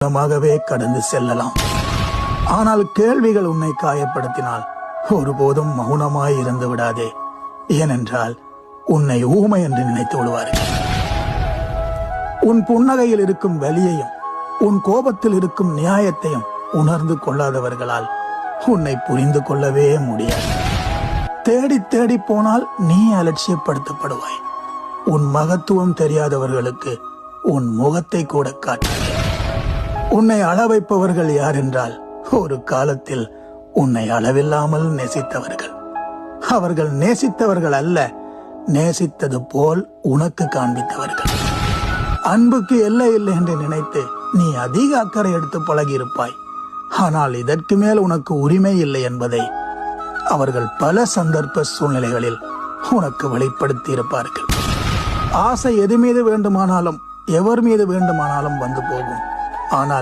மூலமாகவே கடந்து செல்லலாம். ஆனால் கேள்விகள் உன்னை காயப்படுத்தினால் ஒருபோதும் மௌனமாய் இருந்து விடாதே. ஏனென்றால் உன்னை ஊமை என்று நினைத்து விடுவார்கள். உன் புன்னகையில் இருக்கும் வலியையும் உன் கோபத்தில் இருக்கும் நியாயத்தையும் உணர்ந்து கொள்ளாதவர்களால் உன்னை புரிந்து கொள்ளவே முடியாது. தேடி தேடி போனால் நீ அலட்சியப்படுத்தப்படுவாய். உன் மகத்துவம் தெரியாதவர்களுக்கு உன் முகத்தை கூட காட்டாதே உன்னை அள வைப்பவர்கள் யார் என்றால் ஒரு காலத்தில் உன்னை அளவில்லாமல் நேசித்தவர்கள். அவர்கள் நேசித்தவர்கள் அல்ல நேசித்தது போல் உனக்கு காண்பித்தவர்கள். அன்புக்கு எல்லை இல்லை என்று நினைத்து நீ அதிக அக்கறை எடுத்து பழகியிருப்பாய். ஆனால் இதற்கு மேல் உனக்கு உரிமை இல்லை என்பதை அவர்கள் பல சந்தர்ப்ப சூழ்நிலைகளில் உனக்கு வெளிப்படுத்தி இருப்பார்கள் ஆசை எது மீது வேண்டுமானாலும் எவர் மீது வேண்டுமானாலும் வந்து போகும். ஆனால்